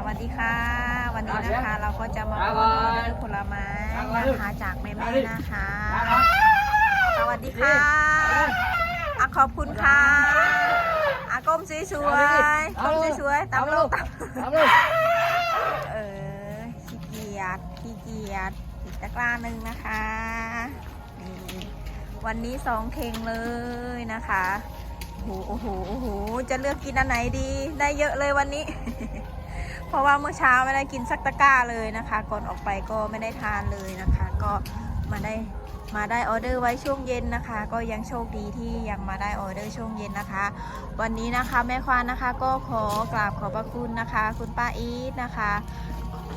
สวัสดีค่ะ วันนี้นะคะเราก็จะมาออเดอร์ผลไม้นะคะจากแม่แม่ๆนะคะ สวัสดีค่ะอะขอบคุณค่ะอะก้มสวยๆก้มสวยๆตำลงตำเออขี้เกียจขี้เกียจอีกตะกร้าหนึ่งนะคะนี่วันนี้สองเข่งเลยนะคะโอ้โหโอ้โหโอ้โหจะเลือกกินอันไหนดี ได้เยอะเลยวันนี้ เพราะว่าเมื่อเช้าไม่ได้กินสักตะกร้าเลยนะคะ ก่อนออกไปก็ไม่ได้ทานเลยนะคะ ก็มาได้มาได้ออเดอร์ไว้ช่วงเย็นนะคะ ก็ยังโชคดีที่ยังมาได้ออเดอร์ช่วงเย็นนะคะ วันนี้นะคะแม่ควานนะคะก็ขอกราบขอบพระคุณนะคะ คุณป้าอีทนะคะ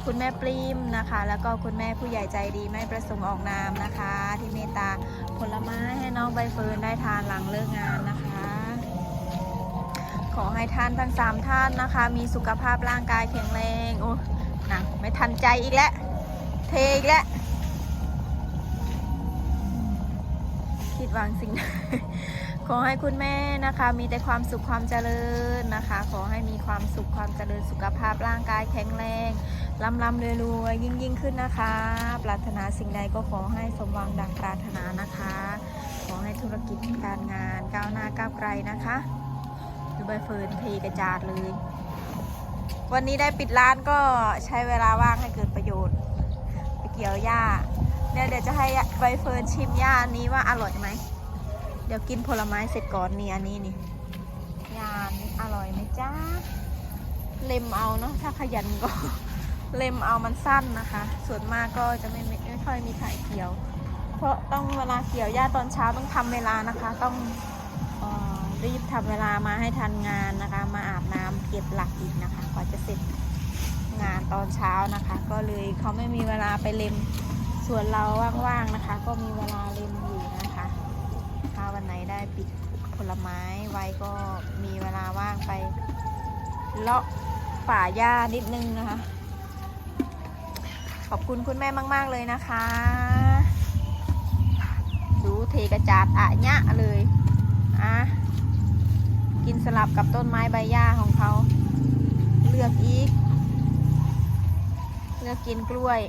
คุณแม่ปลิมนะคะ แล้วก็คุณแม่ผู้ใหญ่ใจดีไม่ประสงค์ออกนามนะคะ ที่เมตตาผลไม้ให้น้องใบเฟิร์นได้ทานหลังเลิกงานนะ ขอให้ท่านทั้งสามท่านนะคะ มีสุขภาพร่างกายแข็งแรงโอ้หนักไม่ทันใจอีกแล้ว เทอีกแล้ว คิดหวังสิ่งใดขอให้คุณแม่นะคะ มีแต่ความสุขความเจริญนะคะ ขอให้มีความสุขความเจริญสุขภาพร่างกายแข็งแรงร่ำร่ำรวยรวยยิ่งยิ่งขึ้นนะคะ ปรารถนาสิ่งใดก็ขอให้สมหวังดังปรารถนานะคะ ขอให้ธุรกิจการงานก้าวหน้าก้าวไกลนะคะูใบเฟิร์นเทกระจาดเลย วันนี้ได้ปิดร้านก็ใช้เวลาว่างให้เกิดประโยชน์ ไปเกี่ยวหญ้าเดี๋ยวเดี๋ยวจะให้ใบเฟิร์นชิมหญ้าอันนี้ว่าอร่อยไหม เดี๋ยวกินผลไม้เสร็จก่อนนี่อันนี้นี่หญ้านี่อร่อยไหมจ้าเล็มเอาเนาะถ้าขยันก็เล็มเอามันสั้นนะคะ ส่วนมากก็จะไม่ไม่ค่อยมีถ่ายเกี่ยว เพราะต้องเวลาเกี่ยวหญ้าตอนเช้าต้องทำเวลานะคะ ต้องออ รีบทำเวลามาให้ทันงานนะคะ มาอาบน้ำเก็บหลักอีกนะคะกว่าจะเสร็จงานตอนเช้านะคะ ก็เลยเขาไม่มีเวลาไปเล็มส่วนเราว่างๆนะคะ ก็มีเวลาเล็มอยู่นะคะถ้าวันไหนได้ปิดผลไม้ไว้ก็มีเวลาว่างไปเลาะป่าหญ้านิดนึงนะคะ ขอบคุณคุณแม่มาก ๆ เลยนะคะ ดูเทกระจาดอะยะเลย อะ กินสลับกับต้นไม้ใบหญ้าของเขา เลือกอีก เลือกกินกล้วย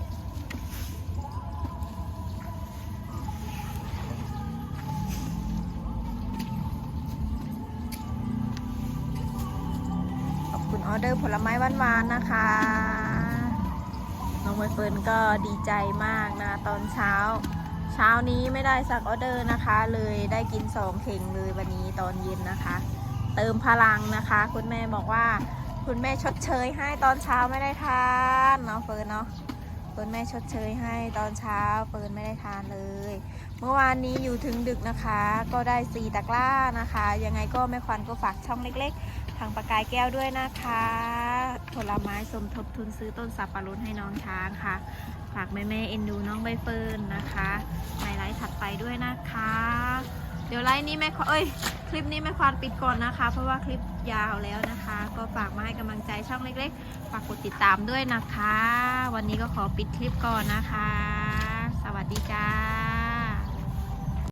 ขอบคุณออเดอร์ผลไม้หวานๆนะคะ น้องใบเฟิร์นก็ดีใจมากนะ ตอนเช้าเช้านี้ไม่ได้สักออเดอร์นะคะ เลยได้กินสองเข่งเลยวันนี้ตอนเย็นนะคะ เติมพลังนะคะ คุณแม่บอกว่า คุณแม่ชดเชยให้ตอนเช้าไม่ได้ทานเนาะเฟิร์นเนาะเฟิร์นแม่ชดเชยให้ตอนเช้าเฟิร์นไม่ได้ทานเลย เมื่อวานนี้อยู่ถึงดึกนะคะ ก็ได้สี่ตะกร้านะคะ ยังไงก็แม่ควันก็ฝากช่องเล็กๆ ทางประกายแก้วด้วยนะคะผลไม้สมทบทุนซื้อต้นสับปะรดให้น้องช้างค่ะ ฝากแม่แม่ๆเอ็นดูน้องใบเฟิร์นนะคะในไลฟ์ถัดไปด้วยนะคะ ดี๋ยวไลน์นี้แม่ขอเอ้ยคลิปนี้แม่ควานปิดก่อนนะคะ เพราะว่าคลิปยาวแล้วนะคะ ก็ฝากมาให้กำลังใจช่องเล็กๆ ฝากกดติดตามด้วยนะคะ วันนี้ก็ขอปิดคลิปก่อนนะคะ สวัสดีจ้า